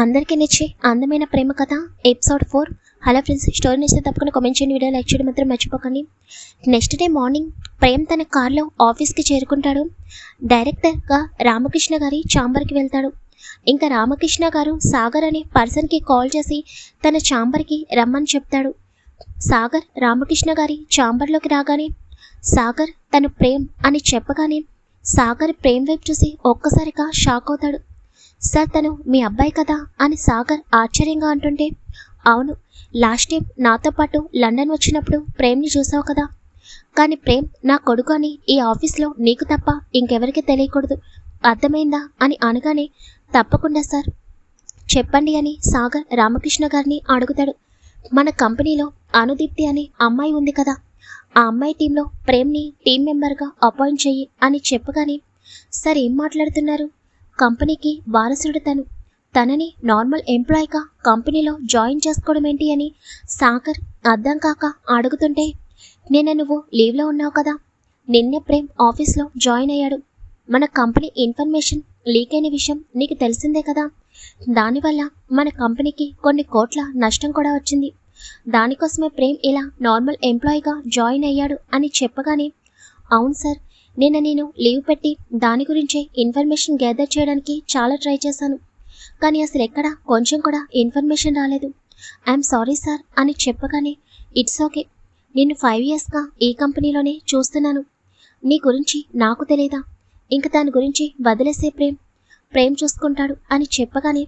అందరికీ నచ్చే అందమైన ప్రేమ కథ episode four hello friends story నచ్చితే తప్పకుండా కామెంట్ చేయండి వీడియో లైక్ చేయడం మాత్రం మర్చిపోకండి. నెక్స్ట్ డే మార్నింగ్ ప్రేమ్ తన కార్లో ఆఫీస్కి చేరుకుంటాడు. డైరెక్టర్గా రామకృష్ణ గారి ఛాంబర్కి వెళ్తాడు. ఇంకా రామకృష్ణ గారు సాగర్ అనే పర్సన్కి కాల్ చేసి తన ఛాంబర్కి రమ్మని చెప్తాడు. సాగర్ రామకృష్ణ గారి ఛాంబర్లోకి రాగానే సాగర్ తను ప్రేమ్ అని చెప్పగానే సాగర్ ప్రేమ్ వైపు చూసి ఒక్కసారిగా షాక్ అవుతాడు. సార్ తను మీ అబ్బాయి కదా అని సాగర్ ఆశ్చర్యంగా అంటుంటే అవును లాస్ట్ టైం నాతో పాటు లండన్ వచ్చినప్పుడు ప్రేమ్ని చూసావు కదా. కానీ ప్రేమ్ నా కొడుకు అని ఈ ఆఫీస్లో నీకు తప్ప ఇంకెవరికి తెలియకూడదు. అర్థమైందా అని అనగానే తప్పకుండా సార్. చెప్పండి అని సాగర్ రామకృష్ణ గారిని అడుగుతాడు. మన కంపెనీలో అనుదీప్తి అనే అమ్మాయి ఉంది కదా. ఆ అమ్మాయి టీంలో ప్రేమ్ని టీం మెంబర్గా అపాయింట్ చెయ్యి అని చెప్పగానే సార్ ఏం మాట్లాడుతున్నారు? కంపెనీకి వారసుడు తను. తనని నార్మల్ ఎంప్లాయ్గా కంపెనీలో జాయిన్ చేసుకోవడం ఏంటి అని సాగర్ అర్థం కాక అడుగుతుంటే నిన్న నువ్వు లీవ్లో ఉన్నావు కదా? నిన్నే ప్రేమ్ ఆఫీస్లో జాయిన్ అయ్యాడు. మన కంపెనీ ఇన్ఫర్మేషన్ లీక్ అయిన విషయం నీకు తెలిసిందే కదా? దానివల్ల మన కంపెనీకి కొన్ని కోట్ల నష్టం కూడా వచ్చింది. దానికోసమే ప్రేమ్ ఇలా నార్మల్ ఎంప్లాయీగా జాయిన్ అయ్యాడు అని చెప్పగానే అవును సార్ నిన్న నేను లీవ్ పెట్టి దాని గురించే ఇన్ఫర్మేషన్ గ్యాదర్ చేయడానికి చాలా ట్రై చేశాను. కానీ అసలు ఎక్కడ కొంచెం కూడా ఇన్ఫర్మేషన్ రాలేదు. ఐఎమ్ సారీ సార్ అని చెప్పగానే ఇట్స్ ఓకే. నేను ఫైవ్ ఇయర్స్గా ఈ కంపెనీలోనే చూస్తున్నాను. నీ గురించి నాకు తెలియదా ఇంక దాని గురించి వదిలేసే ప్రేమ్ ప్రేమ్ చూసుకుంటాడు అని చెప్పగానే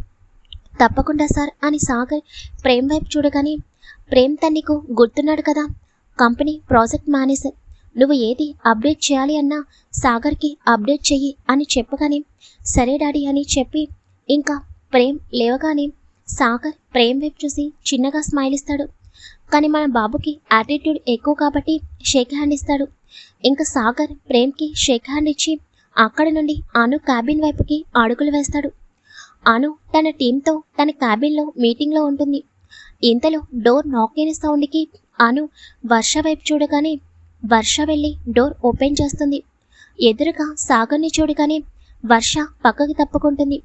తప్పకుండా సార్ అని సాగర్ ప్రేమ్ వైపు చూడగానే ప్రేమ్ తన్నికు గుర్తున్నాడు కదా? Company project manager. నువ్వు ఏది అప్డేట్ చేయాలి అన్నా సాగర్కి అప్డేట్ చెయ్యి అని చెప్పగానే సరే డాడీ అని చెప్పి ఇంకా ప్రేమ్ లేవగానే సాగర్ ప్రేమ్ వైపు చూసి చిన్నగా స్మైల్ ఇస్తాడు. కానీ మన బాబుకి యాటిట్యూడ్ ఎక్కువ కాబట్టి షేక్ హ్యాండ్ ఇస్తాడు. ఇంకా సాగర్ ప్రేమ్కి షేక్ హ్యాండ్ ఇచ్చి అక్కడ నుండి అను క్యాబిన్ వైపుకి అడుగులు వేస్తాడు. అను తన టీంతో తన క్యాబిన్లో మీటింగ్లో ఉంటుంది. ఇంతలో డోర్ నాక్ అయిన సౌండ్కి అను వర్ష వైపు చూడగానే వర్ష వెళ్ళి డోర్ ఓపెన్ చేస్తుంది. ఎదురుగా సాగర్ని చూడగానే వర్ష పక్కకి తప్పుకుంటుంది.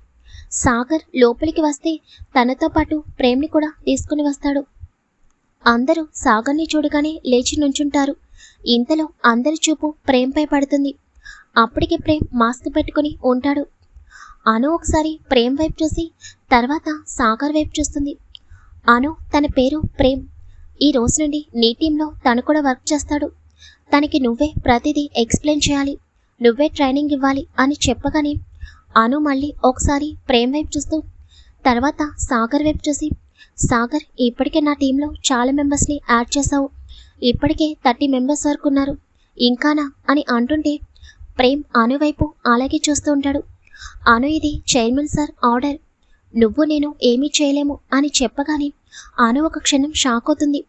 సాగర్ లోపలికి వస్తే తనతో పాటు ప్రేమ్ని కూడా తీసుకుని వస్తాడు. అందరూ సాగర్ని చూడగానే లేచి నుంచుంటారు. ఇంతలో అందరి చూపు ప్రేమ్పై పడుతుంది. అప్పటికి ప్రేమ్ మాస్క్ పెట్టుకుని ఉంటాడు. అను ఒకసారి ప్రేమ్ వైపు చూసి తర్వాత సాగర్ వైపు చూస్తుంది. అను తన పేరు ప్రేమ్. ఈ రోజు నుండి నీ టీంలో తను కూడా వర్క్ చేస్తాడు. తనకి నువ్వే ప్రతిదీ ఎక్స్ప్లెయిన్ చేయాలి. నువ్వే ట్రైనింగ్ ఇవ్వాలి అని చెప్పగానే అను మళ్ళీ ఒకసారి ప్రేమ్ వైపు చూస్తూ తర్వాత సాగర్ వైపు చూసి సాగర్ ఇప్పటికే నా టీంలో చాలా మెంబర్స్ని యాడ్ చేశావు. ఇప్పటికే థర్టీ మెంబర్స్ వరకు ఉన్నారు. ఇంకానా అని అంటుంటే ప్రేమ్ అను వైపు అలాగే చూస్తూ ఉంటాడు. అను ఇది చైర్మన్ సార్ ఆర్డర్. నువ్వు నేను ఏమీ చేయలేము అని చెప్పగానే అను ఒక క్షణం షాక్ అవుతుంది.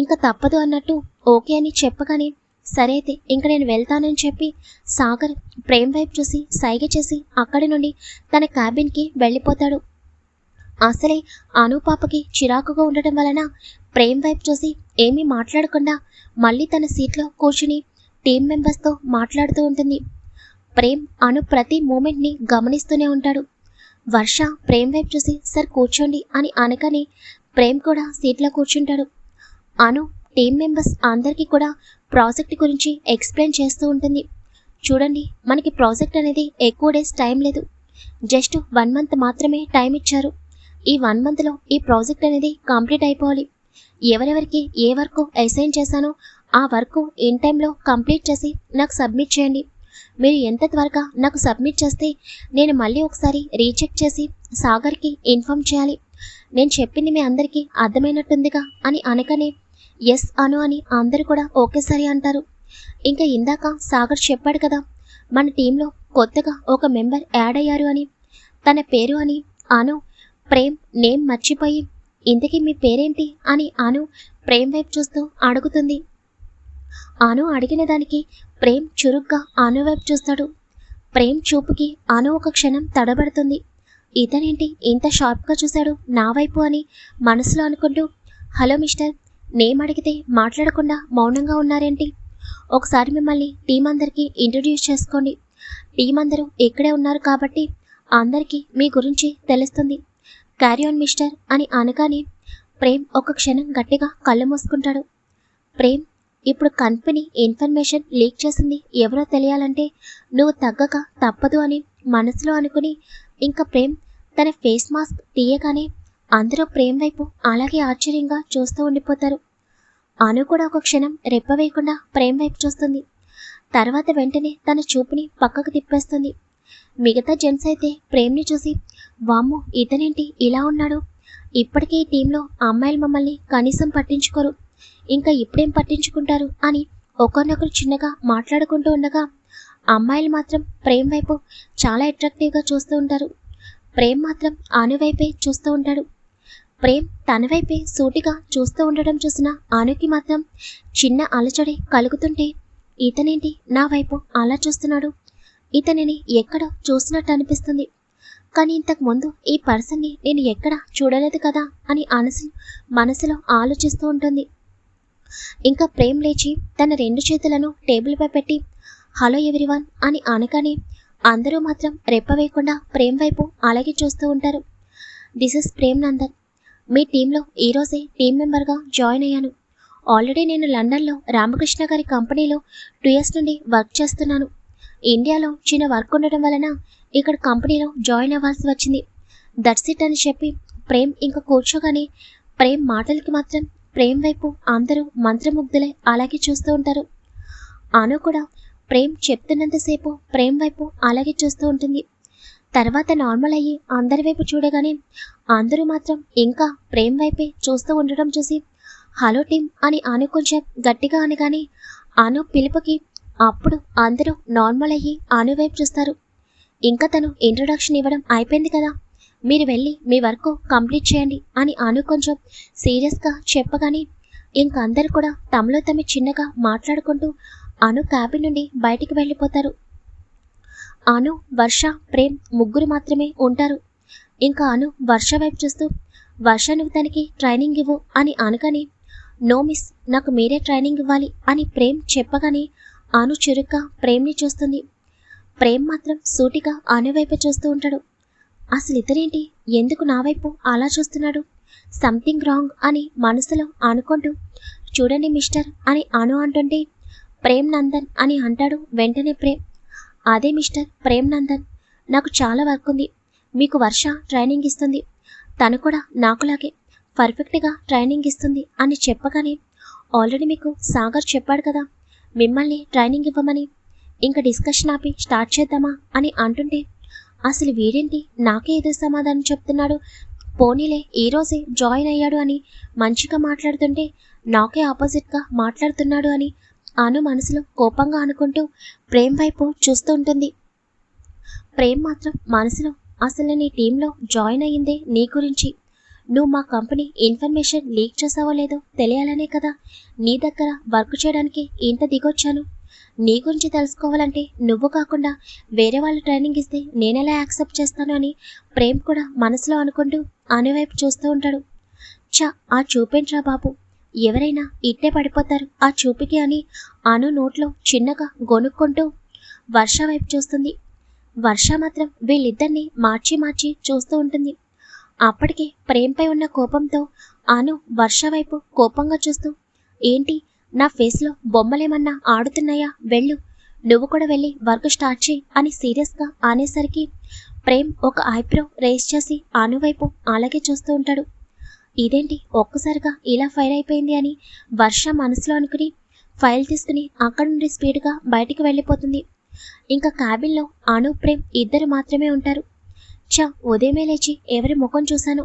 ఇంకా తప్పదు అన్నట్టు ఓకే అని చెప్పగానే సరే అయితే ఇంక నేను వెళ్తానని చెప్పి సాగర్ ప్రేమ్ వైపు చూసి సైగ చేసి అక్కడి నుండి తన క్యాబిన్కి వెళ్ళిపోతాడు. అసలే అను పాపకి చిరాకుగా ఉండటం వలన ప్రేమ్ వైపు చూసి ఏమీ మాట్లాడకుండా మళ్ళీ తన సీట్లో కూర్చుని టీం మెంబర్స్తో మాట్లాడుతూ ఉంటుంది. ప్రేమ్ అను ప్రతి మూమెంట్ని గమనిస్తూనే ఉంటాడు. వర్ష ప్రేమ్ వైపు చూసి సార్ కూర్చోండి అని అనగానే ప్రేమ్ కూడా సీట్లో కూర్చుంటాడు. అను టీం మెంబర్స్ అందరికీ కూడా ప్రాజెక్ట్ గురించి ఎక్స్ప్లెయిన్ చేస్తూ ఉంటుంది. చూడండి మనకి ప్రాజెక్ట్ అనేది ఎక్కువ డేస్ టైం లేదు. జస్ట్ వన్ మంత్ మాత్రమే టైం ఇచ్చారు. ఈ వన్ మంత్లో ఈ ప్రాజెక్ట్ అనేది కంప్లీట్ అయిపోవాలి. ఎవరెవరికి ఏ వర్క్ అసైన్ చేశానో ఆ వర్క్ ఇన్ టైంలో కంప్లీట్ చేసి నాకు సబ్మిట్ చేయండి. మీరు ఎంత త్వరగా నాకు సబ్మిట్ చేస్తే నేను మళ్ళీ ఒకసారి రీచెక్ చేసి సాగర్కి ఇన్ఫామ్ చేయాలి. నేను చెప్పింది మీ అందరికీ అర్థమైనట్టుందిగా అని అనగానే ఎస్ అను అని అందరూ కూడా ఒకేసారి అంటారు. ఇంకా ఇందాక సాగర్ చెప్పాడు కదా మన టీంలో కొత్తగా ఒక మెంబర్ యాడ్ అయ్యారు అని. తన పేరు అని అను ప్రేమ్ నేమ్ మర్చిపోయి ఇంతకీ మీ పేరేంటి? అని అను ప్రేమ్ వైపు చూస్తూ అడుగుతుంది. అను అడిగిన దానికి ప్రేమ్ చురుగ్గా అను వైపు చూస్తాడు. ప్రేమ్ చూపుకి అను ఒక క్షణం తడబడుతుంది. ఇతనేంటి ఇంత షార్ప్గా చూశాడు నా వైపు అని మనసులో అనుకుంటూ హలో మిస్టర్ నేమ్ అడిగితే మాట్లాడకుండా మౌనంగా ఉన్నారేంటి? ఒకసారి మిమ్మల్ని టీం అందరికీ ఇంట్రడ్యూస్ చేసుకోండి. టీం అందరూ ఇక్కడే ఉన్నారు కాబట్టి అందరికీ మీ గురించి తెలుస్తుంది. క్యారీ ఆన్ మిస్టర్ అని అనగానే ప్రేమ్ ఒక క్షణం గట్టిగా కళ్ళు మూసుకుంటాడు. ప్రేమ్ ఇప్పుడు కంపెనీ ఇన్ఫర్మేషన్ లీక్ చేసింది ఎవరో తెలియాలంటే నువ్వు తగ్గక తప్పదు అని మనసులో అనుకుని ఇంకా ప్రేమ్ తన ఫేస్ మాస్క్ తీయగానే అందరూ ప్రేమ్ వైపు అలాగే ఆశ్చర్యంగా చూస్తూ ఉండిపోతారు. అను కూడా ఒక క్షణం రెప్పవేయకుండా ప్రేమ్ వైపు చూస్తుంది. తర్వాత వెంటనే తన చూపుని పక్కకు తిప్పేస్తుంది. మిగతా జెంట్స్ అయితే ప్రేమ్ని చూసి వామ్మో ఇతనేంటి? ఇలా ఉన్నాడు. ఇప్పటికే ఈ టీంలో అమ్మాయిలు మమ్మల్ని కనీసం పట్టించుకోరు. ఇంకా ఇప్పుడేం పట్టించుకుంటారు? అని ఒకరినొకరు చిన్నగా మాట్లాడుకుంటూ ఉండగా అమ్మాయిలు మాత్రం ప్రేమ్ వైపు చాలా అట్రాక్టివ్గా చూస్తూ ఉంటారు. ప్రేమ్ మాత్రం అను వైపే చూస్తూ ఉంటాడు. ప్రేమ్ తన వైపే సూటిగా చూస్తూ ఉండడం చూసిన ఆనుకి మాత్రం చిన్న అలచడి కలుగుతుంటే ఇతనేంటి? నా వైపు అలా చూస్తున్నాడు. ఇతనిని ఎక్కడ చూసినట్టు అనిపిస్తుంది. కానీ ఇంతకు ముందు ఈ పర్సన్ని నేను ఎక్కడ చూడలేదు కదా? అని అనసు మనసులో ఆలోచిస్తూ ఉంటుంది. ఇంకా ప్రేమ్ లేచి తన రెండు చేతులను టేబుల్పై పెట్టి హలో ఎవ్రీవన్ అని అనగానే అందరూ మాత్రం రెప్ప వేయకుండా ప్రేమ్ వైపు అలాగే చూస్తూ ఉంటారు. This is Prem Nandan. మీ టీంలో ఈరోజే టీం మెంబర్గా జాయిన్ అయ్యాను. ఆల్రెడీ నేను లండన్లో రామకృష్ణ గారి కంపెనీలో టూ ఇయర్స్ నుండి వర్క్ చేస్తున్నాను. ఇండియాలో చిన్న వర్క్ ఉండటం వలన ఇక్కడ కంపెనీలో జాయిన్ అవ్వాల్సి వచ్చింది. దట్స్ ఇట్ అని చెప్పి ప్రేమ్ ఇంకా కూర్చోగానే ప్రేమ్ మాటలకి మాత్రం ప్రేమ్ వైపు అందరూ మంత్రముగ్ధులై అలాగే చూస్తూ ఉంటారు. అను కూడా ప్రేమ్ చెప్తున్నంతసేపు ప్రేమ్ వైపు అలాగే చూస్తూ ఉంటుంది. తర్వాత నార్మల్ అయ్యి అందరి వైపు చూడగానే అందరూ మాత్రం ఇంకా ప్రేమ్ వైపే చూస్తూ ఉండడం చూసి హలో టీమ్ అని అను కొంచెం గట్టిగా అనగానే అను పిలుపుకి అప్పుడు అందరూ నార్మల్ అయ్యి అను వైపు చూస్తారు. ఇంకా తను ఇంట్రొడక్షన్ ఇవ్వడం అయిపోయింది కదా మీరు వెళ్ళి మీ వర్క్ కంప్లీట్ చేయండి అని అను కొంచెం సీరియస్గా చెప్పగానే ఇంకందరూ కూడా తమలో తమ చిన్నగా మాట్లాడుకుంటూ అను క్యాబిన్ నుండి బయటికి వెళ్ళిపోతారు. అను వర్ష ప్రేమ్ ముగ్గురు మాత్రమే ఉంటారు. ఇంకా అను వర్ష వైపు చూస్తూ వర్ష నువ్వు తనకి ట్రైనింగ్ ఇవ్వు అని అనగానే నో మిస్ నాకు మీరే ట్రైనింగ్ ఇవ్వాలి అని ప్రేమ్ చెప్పగానే అను చురుగ్గా ప్రేమ్ని చూస్తుంది. ప్రేమ్ మాత్రం సూటిగా అను వైపు చూస్తూ ఉంటాడు. అసలు ఇతరేంటి ఎందుకు నా వైపు అలా చూస్తున్నాడు? సంథింగ్ రాంగ్ అని మనసులో అనుకుంటూ చూడండి మిస్టర్ అని అను అంటుంటే ప్రేమ్ నందన్ అని అంటాడు వెంటనే ప్రేమ్. అదే మిస్టర్ ప్రేమ్ నందన్ నాకు చాలా వర్క్ ఉంది మీకు వర్ష ట్రైనింగ్ ఇస్తుంది. తను కూడా నాకులాగే పర్ఫెక్ట్గా ట్రైనింగ్ ఇస్తుంది అని చెప్పగానే ఆల్రెడీ మీకు సాగర్ చెప్పాడు కదా మిమ్మల్ని ట్రైనింగ్ ఇవ్వమని. ఇంకా డిస్కషన్ ఆపి స్టార్ట్ చేద్దామా అని అంటుంటే అసలు వీడేంటి నాకే ఎదురు సమాధానం చెప్తున్నాడు. పోనీలే ఈరోజే జాయిన్ అయ్యాడు అని మంచిగా మాట్లాడుతుంటే నాకే ఆపోజిట్గా మాట్లాడుతున్నాడు అని అను మనసులో కోపంగా అనుకుంటూ ప్రేమ్ వైపు చూస్తూ ఉంటుంది. ప్రేమ్ మాత్రం మనసులో అసలు నీ టీంలో జాయిన్ అయ్యిందే నీ గురించి. నువ్వు మా కంపెనీ ఇన్ఫర్మేషన్ లీక్ చేసావో లేదో తెలియాలనే కదా. నీ దగ్గర వర్క్ చేయడానికి ఇంత దిగొచ్చాను. నీ గురించి తెలుసుకోవాలంటే నువ్వు కాకుండా వేరే వాళ్ళు ట్రైనింగ్ ఇస్తే నేనెలా యాక్సెప్ట్ చేస్తాను అని ప్రేమ్ కూడా మనసులో అనుకుంటూ అనువైపు చూస్తూ ఉంటాడు. చ ఆ చూపేంట్రా బాబు. ఎవరైనా ఇట్టే పడిపోతారు ఆ చూపుకి అని అను నోట్లో చిన్నగా గొనుక్కుంటూ వర్ష వైపు చూస్తుంది. వర్ష మాత్రం వీళ్ళిద్దరిని మార్చి మార్చి చూస్తూ ఉంటుంది. అప్పటికే ప్రేమ్పై ఉన్న కోపంతో అను వర్ష వైపు కోపంగా చూస్తూ ఏంటి నా ఫేస్లో బొమ్మలేమన్నా ఆడుతున్నాయా? వెళ్ళు. నువ్వు కూడా వెళ్ళి వర్క్ స్టార్ట్ చేయి అని సీరియస్గా అనేసరికి ప్రేమ్ ఒక ఐబ్రో రేస్ చేసి ఆను వైపు అలాగే చూస్తూ ఉంటాడు. ఇదేంటి? ఒక్కసారిగా ఇలా ఫైర్ అయిపోయింది అని వర్ష మనసులో అనుకుని ఫైల్ తీసుకుని అక్కడి నుండి స్పీడ్గా బయటికి వెళ్ళిపోతుంది. ఇంకా క్యాబిన్లో అను ప్రేమ్ ఇద్దరు మాత్రమే ఉంటారు. చ ఉదయమే లేచి ఎవరి ముఖం చూశాను?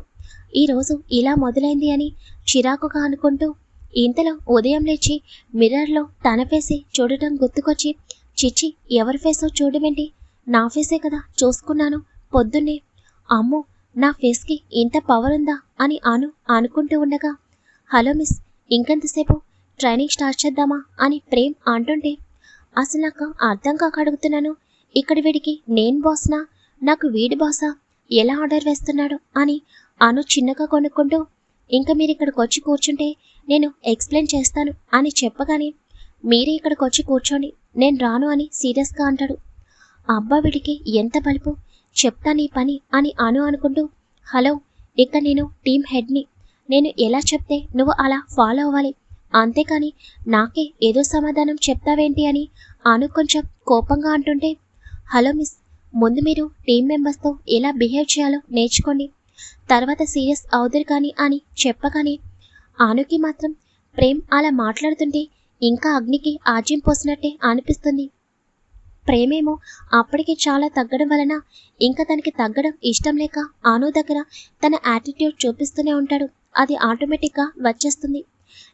ఈరోజు ఇలా మొదలైంది అని చిరాకుగా అనుకుంటూ ఇంతలో ఉదయం లేచి మిర్రర్లో తన ఫేసే చూడటం గుర్తుకొచ్చి చిచ్చి ఎవరి ఫేసో చూడమేంటి? నా ఫేసే కదా చూసుకున్నాను. పొద్దున్నే అమ్మో నా ఫేస్కి ఇంత పవర్ ఉందా అని అను అనుకుంటూ ఉండగా హలో మిస్ ఇంకెంతసేపు? ట్రైనింగ్ స్టార్ట్ చేద్దామా? అని ప్రేమ్ అంటుంటే అసలు నాకు అర్థం కాక అడుగుతున్నాను. ఇక్కడ వీడికి నేను బాస్నా నాకు వీడి బాసా ఎలా ఆర్డర్ వేస్తున్నాడు? అని అను చిన్నగా కొనుక్కుంటూ ఇంకా మీరు ఇక్కడికి వచ్చి కూర్చుంటే నేను ఎక్స్ప్లెయిన్ చేస్తాను అని చెప్పగానే మీరే ఇక్కడికి వచ్చి కూర్చోండి నేను రాను అని సీరియస్గా అంటాడు. అబ్బా వీడికి ఎంత బలుపు? చెప్తా నీ పని అని అను అనుకుంటూ హలో ఇక నేను టీం హెడ్ని నేను ఎలా చెప్తే నువ్వు అలా ఫాలో అవ్వాలి? అంతేకాని నాకే ఏదో సమాధానం చెప్తావేంటి అని అను కొంచెం కోపంగా అంటుంటే హలో మిస్ ముందు మీరు టీం మెంబర్స్తో ఎలా బిహేవ్ చేయాలో నేర్చుకోండి. తర్వాత సీరియస్ అవుదురు కానీ అని చెప్పగానే ఆనుకి మాత్రం ప్రేమ్ అలా మాట్లాడుతుంటే ఇంకా అగ్నికి ఆజ్యం పోసినట్టే అనిపిస్తుంది. ప్రేమేమో అప్పటికి చాలా తగ్గడం వలన ఇంకా తనకి తగ్గడం ఇష్టం లేక ఆను దగ్గర తన యాటిట్యూడ్ చూపిస్తూనే ఉంటాడు. అది ఆటోమేటిక్గా వచ్చేస్తుంది.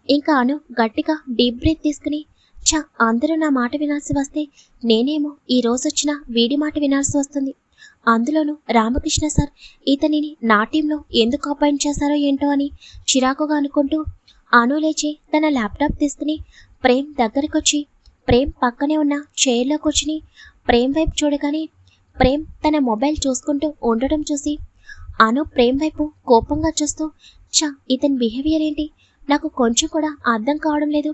ఇంకా అను గట్టిగా డీప్ బ్రీత్ తీసుకుని చ అందరూ నా మాట వినాల్సి వస్తే నేనేమో ఈ రోజు వచ్చిన వీడి మాట వినాల్సి వస్తుంది. అందులోనూ రామకృష్ణ సార్ ఇతనిని నా టీంలో ఎందుకు అపాయింట్ చేశారో ఏంటో అని చిరాకుగా అనుకుంటూ అను లేచి తన ల్యాప్టాప్ తీసుకుని ప్రేమ్ దగ్గరికొచ్చి ప్రేమ్ పక్కనే ఉన్న చైర్లో కూర్చుని ప్రేమ్ వైపు చూడగానే ప్రేమ్ తన మొబైల్ చూసుకుంటూ ఉండడం చూసి అను ప్రేమ్ వైపు కోపంగా చూస్తూ చ ఇతని బిహేవియర్ ఏంటి? నాకు కొంచెం కూడా అర్థం కావడం లేదు.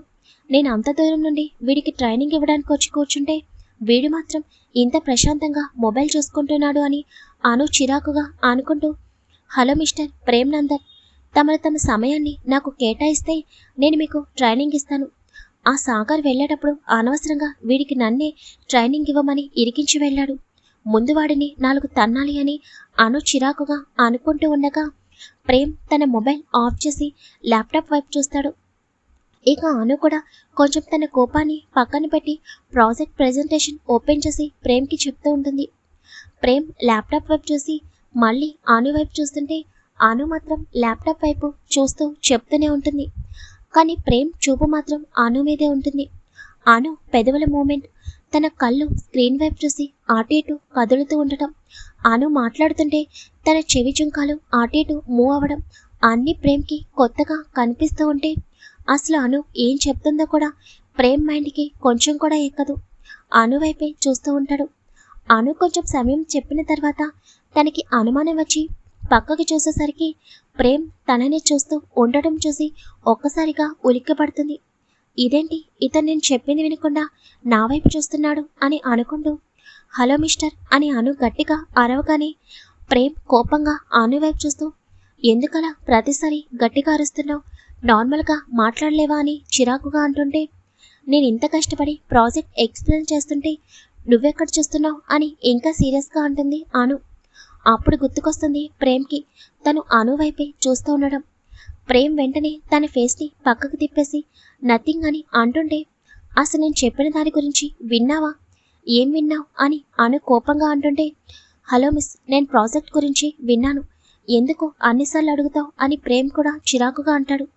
నేను అంత దూరం నుండి వీడికి ట్రైనింగ్ ఇవ్వడానికి వచ్చి కూర్చుంటే వీడు మాత్రం ఇంత ప్రశాంతంగా మొబైల్ చూసుకుంటున్నాడు అని అను చిరాకుగా అనుకుంటూ హలో మిస్టర్ ప్రేమ్ నందన్ తమరు తమ సమయాన్ని నాకు కేటాయిస్తే నేను మీకు ట్రైనింగ్ ఇస్తాను. ఆ సాగర్ వెళ్ళేటప్పుడు అనవసరంగా వీడికి నన్నే ట్రైనింగ్ ఇవ్వమని ఇరికించి వెళ్ళాడు. ముందు వాడిని నాలుగు తన్నాలి అని అను చిరాకుగా అనుకుంటూ ఉండగా ప్రేమ్ తన మొబైల్ ఆఫ్ చేసి ల్యాప్టాప్ వైపు చూస్తాడు. ఇక అను కూడా కొంచెం తన కోపాన్ని పక్కన పెట్టి ప్రాజెక్ట్ ప్రెజెంటేషన్ ఓపెన్ చేసి ప్రేమ్కి చెప్తూ ఉంటుంది. ప్రేమ్ ల్యాప్టాప్ వైపు చూసి మళ్ళీ అను వైపు చూస్తుంటే అను మాత్రం ల్యాప్టాప్ వైపు చూస్తూ చెప్తూనే ఉంటుంది. కానీ ప్రేమ్ చూపు మాత్రం అను మీదే ఉంటుంది. అను పెదవుల మూమెంట్. తన కళ్ళు స్క్రీన్ వైపు చూసి అటు ఇటు కదులుతూ ఉండటం. ఆను మాట్లాడుతుంటే తన చెవి చుంకాలు అటు ఇటు మూవ్ అవ్వడం. అన్ని ప్రేమ్కి కొత్తగా కనిపిస్తూ ఉంటే అసలు అను ఏం చెప్తుందో కూడా ప్రేమ్ మైండ్కి కొంచెం కూడా ఎక్కదు. అను వైపే చూస్తూ ఉంటాడు. అను కొంచెం సమయం చెప్పిన తర్వాత తనకి అనుమానం వచ్చి పక్కకి చూసేసరికి ప్రేమ్ తనని చూస్తూ ఉండటం చూసి ఒక్కసారిగా ఉలిక్కిపడుతుంది. ఇదేంటి? ఇతను నేను చెప్పింది వినకుండా నా వైపు చూస్తున్నాడు అని అనుకుంటూ హలో మిస్టర్ అని అను గట్టిగా అరవగానే ప్రేమ్ కోపంగా అను వైపు చూస్తూ ఎందుకలా ప్రతిసారి గట్టిగా అరుస్తున్నావు? నార్మల్గా మాట్లాడలేవా? అని చిరాకుగా అంటుంటే నేను ఇంత కష్టపడి ప్రాజెక్ట్ ఎక్స్ప్లెయిన్ చేస్తుంటే నువ్వెక్కడ చూస్తున్నావు? అని ఇంకా సీరియస్గా అంటుంది అను. అప్పుడు గుర్తుకొస్తుంది ప్రేమ్కి. తను అను వైపే చూస్తూ ఉండడం. ప్రేమ్ వెంటనే తన ఫేస్ని పక్కకు తిప్పేసి నథింగ్ అని అంటుంటే అసలు నేను చెప్పిన దాని గురించి విన్నావా? ఏం విన్నావు? అని అను కోపంగా అంటుంటే హలో మిస్ నేను ప్రాజెక్ట్ గురించి విన్నాను. ఎందుకు అన్నిసార్లు అడుగుతావు? అని ప్రేమ్ కూడా చిరాకుగా అంటాడు.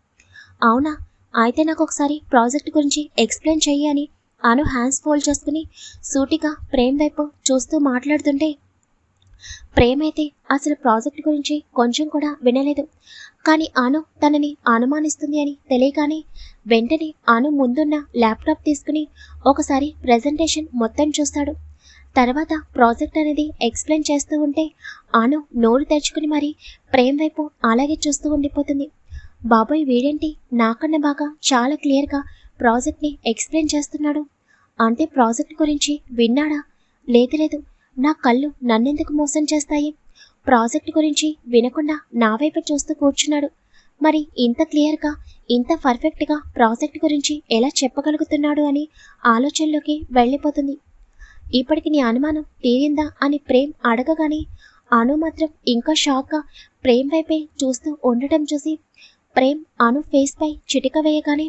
అవునా? అయితే నాకు ఒకసారి ప్రాజెక్ట్ గురించి ఎక్స్ప్లెయిన్ చెయ్యి అని అను హ్యాండ్స్ ఫోల్డ్ చేసుకుని సూటిగా ప్రేమ్ వైపు చూస్తూ మాట్లాడుతుంటే ప్రేమైతే అయితే అసలు ప్రాజెక్ట్ గురించి కొంచెం కూడా వినలేదు. కానీ అను తనని అనుమానిస్తుంది అని తెలియగానే వెంటనే అను ముందున్న ల్యాప్టాప్ తీసుకుని ఒకసారి ప్రజెంటేషన్ మొత్తం చూస్తాడు. తర్వాత ప్రాజెక్ట్ అనేది ఎక్స్ప్లెయిన్ చేస్తూ ఉంటే అను నోరు తెరుచుకుని మరి ప్రేమ్ వైపు అలాగే చూస్తూ ఉండిపోతుంది. బాబోయ్ వీడేంటి? నాకన్నా బాగా చాలా క్లియర్గా ప్రాజెక్ట్ని ఎక్స్ప్లెయిన్ చేస్తున్నాడు. అంటే ప్రాజెక్ట్ గురించి విన్నాడా? లేదు లేదు. నా కళ్ళు నన్నెందుకు మోసం చేస్తాయి? ప్రాజెక్ట్ గురించి వినకుండా నా వైపు చూస్తూ కూర్చున్నాడు. మరి ఇంత క్లియర్గా ఇంత పర్ఫెక్ట్గా ప్రాజెక్ట్ గురించి ఎలా చెప్పగలుగుతున్నాడు అని ఆలోచనలోకి వెళ్ళిపోతుంది. ఇప్పటికి నీ అనుమానం తీరిందా అని ప్రేమ్ అడగగానే అను మాత్రం ఇంకా షాక్గా ప్రేమ్ వైపే చూస్తూ ఉండటం చూసి ప్రేమ్ అను ఫేస్పై చిటిక వేయగానే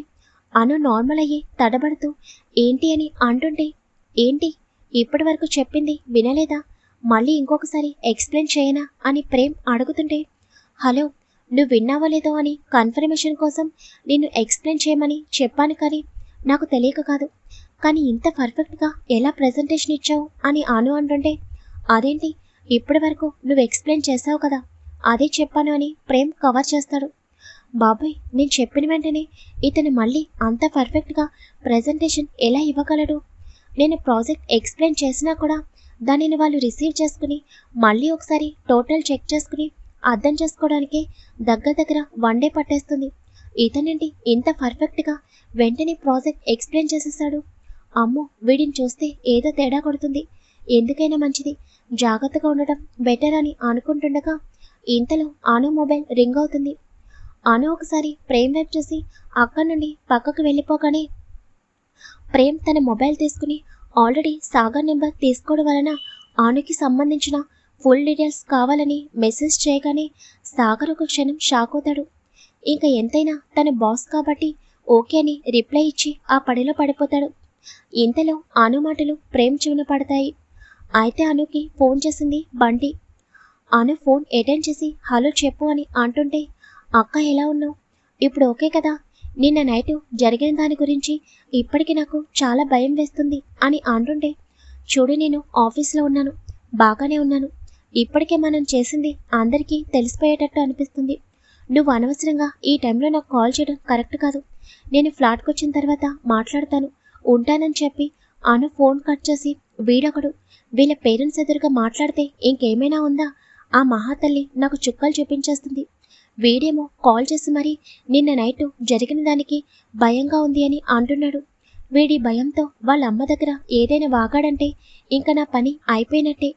అను నార్మల్ అయ్యి తడబడుతూ ఏంటి? అని అంటుంటే ఏంటి? ఇప్పటి వరకు చెప్పింది వినలేదా? మళ్ళీ ఇంకొకసారి ఎక్స్ప్లెయిన్ చేయనా? అని ప్రేమ్ అడుగుతుంటే హలో నువ్వు విన్నావో లేదో అని కన్ఫర్మేషన్ కోసం నిన్ను ఎక్స్ప్లెయిన్ చేయమని చెప్పాను కానీ నాకు తెలియక కాదు. కానీ ఇంత పర్ఫెక్ట్గా ఎలా ప్రజెంటేషన్ ఇచ్చావు అని అను అంటుంటే అదేంటి? ఇప్పటి వరకు నువ్వు ఎక్స్ప్లెయిన్ చేసావు కదా అదే చెప్పాను అని ప్రేమ్ కవర్ చేస్తాడు. బాబాయ్ నేను చెప్పిన వెంటనే ఇతను మళ్ళీ అంత పర్ఫెక్ట్గా ప్రజెంటేషన్ ఎలా ఇవ్వగలడు? నేను ప్రాజెక్ట్ ఎక్స్ప్లెయిన్ చేసినా కూడా దానిని వాళ్ళు రిసీవ్ చేసుకుని మళ్ళీ ఒకసారి టోటల్ చెక్ చేసుకుని అర్థం చేసుకోవడానికి దగ్గర దగ్గర వన్ డే పట్టేస్తుంది. ఇతనేంటి ఇంత పర్ఫెక్ట్గా వెంటనే ప్రాజెక్ట్ ఎక్స్ప్లెయిన్ చేసేసాడు. అమ్మో వీడిని చూస్తే ఏదో తేడా కొడుతుంది. ఎందుకైనా మంచిది. జాగ్రత్తగా ఉండటం బెటర్ అని అనుకుంటుండగా ఇంతలో అను మొబైల్ రింగ్ అవుతుంది. అను ఒకసారి ప్రేమ్ వైపు చూసి అక్కడి నుండి పక్కకు వెళ్ళిపోగానే ప్రేమ్ తన మొబైల్ తీసుకుని ఆల్రెడీ సాగర్ నెంబర్ తీసుకోవడం వలన ఆనుకి సంబంధించిన ఫుల్ డీటెయిల్స్ కావాలని మెసేజ్ చేయగానే సాగర్ ఒక క్షణం షాక్ అవుతాడు. ఇంకా ఎంతైనా తన బాస్ కాబట్టి ఓకే అని రిప్లై ఇచ్చి ఆ పడిలో పడిపోతాడు. ఇంతలో అను మాటలు ప్రేమ్ చెవిన పడతాయి. అయితే అనుకి ఫోన్ చేసింది బండి. అను ఫోన్ అటెండ్ చేసి హలో చెప్పు అని అంటుంటే అక్క ఎలా ఉన్నావు? ఇప్పుడు ఓకే కదా? నిన్న నైట్ జరిగిన దాని గురించి ఇప్పటికి నాకు చాలా భయం వేస్తుంది అని అంటుండే చూడు నేను ఆఫీస్లో ఉన్నాను బాగానే ఉన్నాను. ఇప్పటికే మనం చేసింది అందరికీ తెలిసిపోయేటట్టు అనిపిస్తుంది. నువ్వు అనవసరంగా ఈ టైంలో నాకు కాల్ చేయడం కరెక్ట్ కాదు. నేను ఫ్లాట్కి వచ్చిన తర్వాత మాట్లాడతాను ఉంటానని చెప్పి అను ఫోన్ కట్ చేసి వీడొకడు వీళ్ళ పేరెంట్స్ ఎదురుగా మాట్లాడితే ఇంకేమైనా ఉందా? ఆ మహాతల్లి నాకు చుక్కలు చూపించేస్తుంది. వీడేమో కాల్ చేసి మరి నిన్న నైట్ జరిగిన దానికి భయంగా ఉంది అని అంటున్నాడు. వీడి భయంతో వాళ్ళ అమ్మ దగ్గర ఏదైనా వాగాడంటే ఇంకా నా పని అయిపోయినట్టే.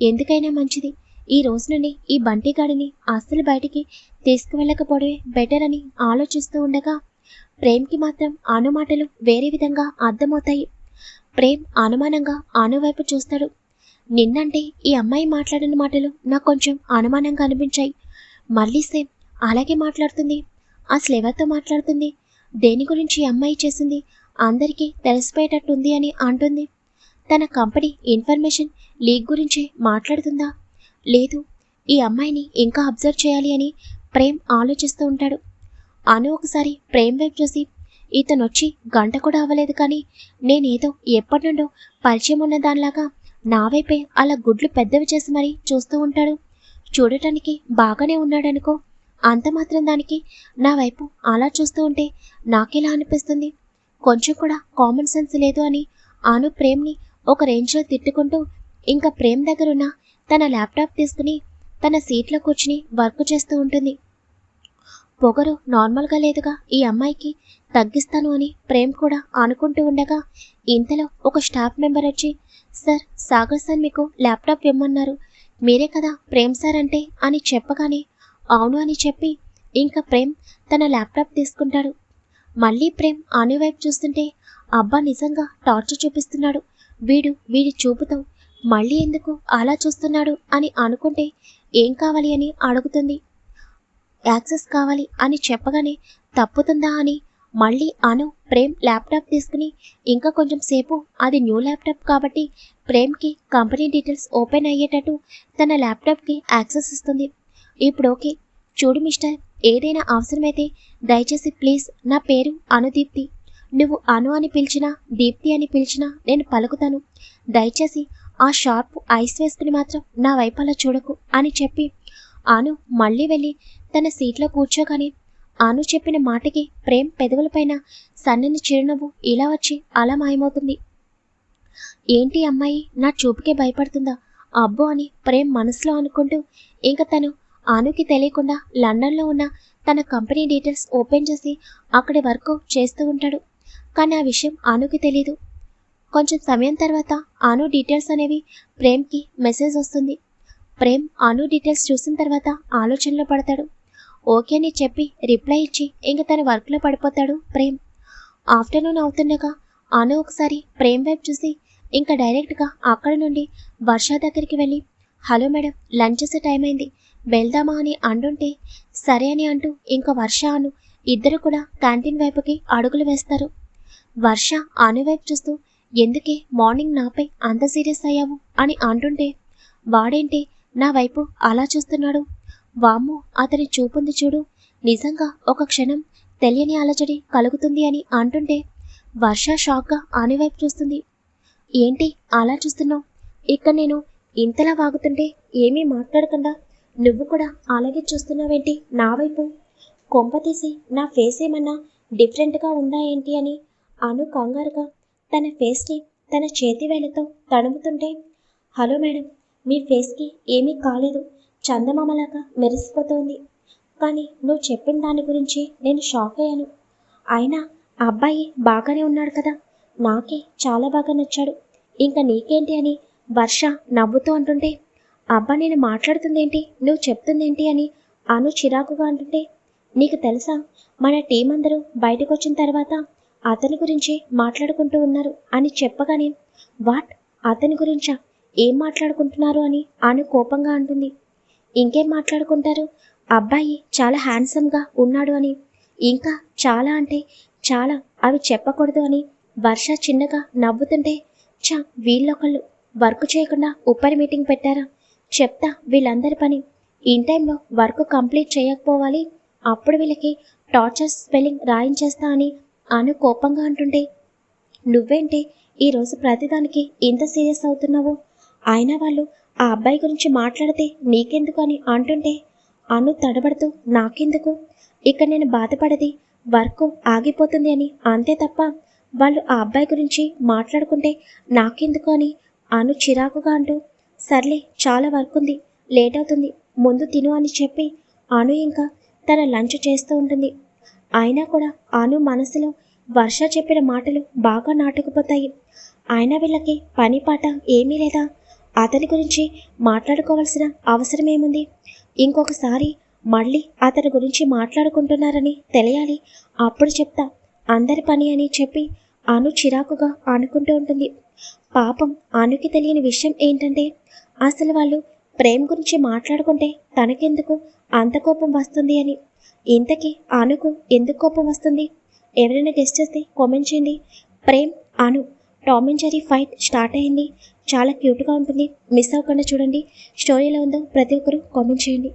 ఎందుకైనా మంచిది. ఈ రోజు నుండి ఈ బంటిగాడిని అస్సలు బయటికి తీసుకువెళ్ళకపోవడమే బెటర్ అని ఆలోచిస్తూ ఉండగా ప్రేమ్కి మాత్రం అను మాటలు వేరే విధంగా అర్థమవుతాయి. ప్రేమ్ అనుమానంగా అనువైపు చూస్తాడు. నిన్నంటే ఈ అమ్మాయి మాట్లాడిన మాటలు నాకు కొంచెం అనుమానంగా అనిపించాయి. మళ్ళీ సేమ్ అలాగే మాట్లాడుతుంది. అసలు ఎవరితో మాట్లాడుతుంది. దేని గురించి అమ్మాయి చేసింది? అందరికీ తెలిసిపోయేటట్టుంది అని అంటుంది. తన కంపెనీ ఇన్ఫర్మేషన్ లీక్ గురించి మాట్లాడుతుందా? లేదు. ఈ అమ్మాయిని ఇంకా అబ్జర్వ్ చేయాలి అని ప్రేమ్ ఆలోచిస్తూ ఉంటాడు. అను ఒకసారి ప్రేమ్ వైపు చూసి ఇతను వచ్చి గంట కూడా అవ్వలేదు కానీ నేనేదో ఎప్పటి నుండో పరిచయం ఉన్న దానిలాగా నా వైపే అలా గుడ్లు పెద్దవి చేసి మరీ చూస్తూ ఉంటాడు. చూడటానికి బాగానే ఉన్నాడనుకో అంత మాత్రం దానికి నా వైపు అలా చూస్తూ ఉంటే నాకెలా అనిపిస్తుంది? కొంచెం కూడా కామన్ సెన్స్ లేదు అని ఆను ప్రేమ్ని ఒక రేంజ్లో తిట్టుకుంటూ ఇంకా ప్రేమ్ దగ్గరున్న తన ల్యాప్టాప్ తీసుకుని తన సీట్లో కూర్చుని వర్క్ చేస్తూ ఉంటుంది. పొగరు నార్మల్గా లేదుగా ఈ అమ్మాయికి తగ్గిస్తాను అని ప్రేమ్ కూడా అనుకుంటూ ఉండగా ఇంతలో ఒక స్టాఫ్ మెంబర్ వచ్చి సార్ సాగర్ సార్ మీకు ల్యాప్టాప్ ఇమ్మన్నారు. మీరే కదా ప్రేమ్ సార్ అంటే అని చెప్పగానే అవును అని చెప్పి ఇంకా ప్రేమ్ తన ల్యాప్టాప్ తీసుకుంటాడు. మళ్ళీ ప్రేమ్ అను వైపు చూస్తుంటే అబ్బా నిజంగా టార్చర్ చూపిస్తున్నాడు. వీడు వీడి చూపుతో మళ్ళీ ఎందుకు అలా చూస్తున్నాడు అని అనుకుంటే ఏం కావాలి అని అడుగుతుంది. యాక్సెస్ కావాలి అని చెప్పగానే తప్పుతుందా అని మళ్ళీ అను ప్రేమ్ ల్యాప్టాప్ తీసుకుని ఇంకా కొంచెం సేపు అది న్యూ ల్యాప్టాప్ కాబట్టి ప్రేమ్కి కంపెనీ డీటెయిల్స్ ఓపెన్ అయ్యేటట్టు తన ల్యాప్టాప్కి యాక్సెస్ ఇస్తుంది. ఇప్పుడు ఓకే. చూడు మిస్టర్ ఏదైనా అవసరమైతే దయచేసి ప్లీజ్ నా పేరు అనుదీప్తి. నువ్వు అను అని పిలిచినా దీప్తి అని పిలిచినా నేను పలుకుతాను. దయచేసి ఆ షార్ప్ ఐస్ వేసుకుని మాత్రం నా వైపు అలా చూడకు అని చెప్పి అను మళ్ళీ వెళ్ళి తన సీట్లో కూర్చోగానే అను చెప్పిన మాటకి ప్రేమ్ పెదవులపైన సన్నని చిరునవ్వు ఇలా వచ్చి అలా మాయమవుతుంది. ఏంటి అమ్మాయి నా చూపుకే భయపడుతుందా? అబ్బో అని ప్రేమ్ మనసులో అనుకుంటూ ఇంకా తను ఆనుకి తెలియకుండా లండన్లో ఉన్న తన కంపెనీ డీటెయిల్స్ ఓపెన్ చేసి అక్కడి వర్క్ చేస్తూ ఉంటాడు. కానీ ఆ విషయం ఆనుకి తెలీదు. కొంచెం సమయం తర్వాత ఆను డీటెయిల్స్ అనేవి ప్రేమ్కి మెసేజ్ వస్తుంది. ప్రేమ్ ఆను డీటెయిల్స్ చూసిన తర్వాత ఆలోచనలో పడతాడు. ఓకే అని చెప్పి రిప్లై ఇచ్చి ఇంక తన వర్క్లో పడిపోతాడు ప్రేమ్. ఆఫ్టర్నూన్ అవుతుండగా ఆను ఒకసారి ప్రేమ్ వైపు చూసి ఇంకా డైరెక్ట్గా అక్కడ నుండి వర్ష దగ్గరికి వెళ్ళి హలో మేడం లంచ్ చేసే టైం అయింది. వెళ్దామా అని అంటుంటే సరే అని అంటూ ఇంకా వర్ష అను ఇద్దరు కూడా క్యాంటీన్ వైపుకి అడుగులు వేస్తారు. వర్ష అను వైపు చూస్తూ ఎందుకే మార్నింగ్ నాపై అంత సీరియస్ అయ్యావు? అని అంటుంటే వాడేంటి నా వైపు అలా చూస్తున్నాడు? వామ్మో అతని చూపుంది చూడు. నిజంగా ఒక క్షణం తెలియని అలజడి కలుగుతుంది అని అంటుంటే వర్ష షాక్గా అనువైపు చూస్తుంది. ఏంటి అలా చూస్తున్నావు? ఇక్కడ నేను ఇంతలా వాగుతుంటే ఏమీ మాట్లాడకుండా నువ్వు కూడా అలాగే చూస్తున్నావేంటి? నా వైపు. కొంప తీసి నా ఫేస్ ఏమన్నా డిఫరెంట్గా ఉందా ఏంటి అని అను కంగారుగా తన ఫేస్ని తన చేతి వేళ్ళతో తడుముతుంటే హలో మేడం మీ ఫేస్కి ఏమీ కాలేదు. చందమామలాగా మెరిసిపోతోంది. కానీ నువ్వు చెప్పిన దాని గురించి నేను షాక్ అయ్యాను. అయినా అబ్బాయి బాగానే ఉన్నాడు కదా. నాకే చాలా బాగా నచ్చాడు. ఇంకా నీకేంటి అని వర్ష నవ్వుతూ అంటుంటే అబ్బా నేను మాట్లాడుతుందేంటి? నువ్వు చెప్తుందేంటి అని అను చిరాకుగా అంటుంటే నీకు తెలుసా? మన టీం అందరూ బయటకు వచ్చిన తర్వాత అతని గురించి మాట్లాడుకుంటూ ఉన్నారు అని చెప్పగానే వాట్? అతని గురించా? ఏం మాట్లాడుకుంటున్నారు? అని అను కోపంగా అంటుంది. ఇంకేం మాట్లాడుకుంటారు? అబ్బాయి చాలా హ్యాండ్సమ్గా ఉన్నాడు అని ఇంకా చాలా అంటే చాలా అవి చెప్పకూడదు అని వర్ష చిన్నగా నవ్వుతుంటే చా వీళ్ళొకళ్ళు వర్క్ చేయకుండా ఉప్పరి మీటింగ్ పెట్టారా? చెప్తా వీళ్ళందరి పని. ఇన్ టైంలో వర్క్ కంప్లీట్ చేయకపోవాలి. అప్పుడు వీళ్ళకి టార్చర్ స్పెల్లింగ్ రాయించేస్తా అని అను కోపంగా అంటుంటే నువ్వేంటి ఈరోజు ప్రతిదానికి ఇంత సీరియస్ అవుతున్నావు? అయినా వాళ్ళు ఆ అబ్బాయి గురించి మాట్లాడితే నీకెందుకు అని అంటుంటే అను తడబడుతూ నాకెందుకు? ఇక్కడ నేను బాధపడది వర్క్ ఆగిపోతుంది అని అంతే తప్ప వాళ్ళు ఆ అబ్బాయి గురించి మాట్లాడుకుంటే నాకెందుకు అని అను చిరాకుగా అంటూ సర్లే చాలా వర్క్ ఉంది లేట్ అవుతుంది ముందు తిను అని చెప్పి అను ఇంకా తన లంచ్ చేస్తూ ఉంటుంది. అయినా కూడా అను మనసులో వర్ష చెప్పిన మాటలు బాగా నాటుకుపోతాయి. అయినా వీళ్ళకి పని పాట ఏమీ లేదా? అతని గురించి మాట్లాడుకోవాల్సిన అవసరమేముంది? ఇంకొకసారి మళ్ళీ అతని గురించి మాట్లాడుకుంటున్నారని తెలియాలి. అప్పుడు చెప్తా. అందరి పని అని చెప్పి అను చిరాకుగా అనుకుంటూ ఉంటుంది. పాపం అనుకి తెలియని విషయం ఏంటంటే అసలు వాళ్ళు ప్రేమ్ గురించి మాట్లాడుకుంటే తనకెందుకు అంత కోపం వస్తుంది అని? ఇంతకీ అనుకు ఎందుకు కోపం వస్తుంది? ఎవరైనా గెస్ట్ చేస్తే కామెంట్ చేయండి. Prem Anu Tom and Jerry fight start అయింది. చాలా క్యూట్గా ఉంటుంది. మిస్ అవ్వకుండా చూడండి. స్టోరీ ఎలా ఉందో ప్రతి ఒక్కరూ కామెంట్ చేయండి.